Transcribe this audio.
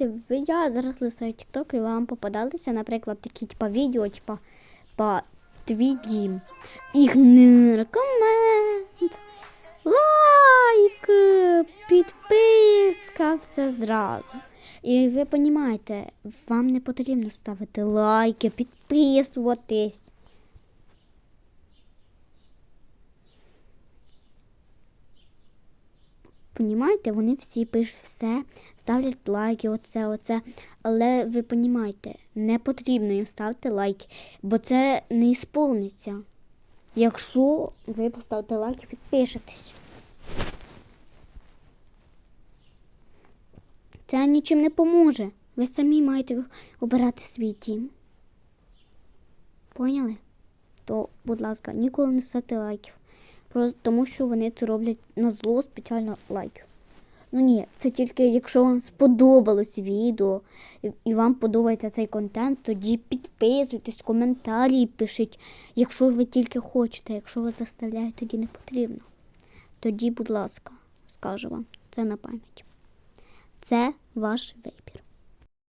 понімаєте, ви я зараз листаю TikTok і вам попадалися, наприклад, такі типа відео, типа по твій дім. Комент, лайк, підписка, все зразу. І ви понімаєте, вам не потрібно ставити лайки, підписуватись. Понімаєте, вони всі пишуть все, ставлять лайки, оце, оце. Але ви понімаєте, не потрібно їм ставити лайки, бо це не ісполниться. Якщо ви поставите лайк підпишетесь. Це нічим не поможе. Ви самі маєте обирати свій дім. Поняли? То, будь ласка, ніколи не ставте лайків. Просто тому, що вони це роблять на зло спеціально лайків. Ну ні, це тільки якщо вам сподобалось відео і- вам подобається цей контент, тоді підписуйтесь, коментарі пишіть, якщо ви тільки хочете, якщо вас заставляють, тоді не потрібно. Тоді, будь ласка, скажу вам, це на пам'ять. Це ваш вибір.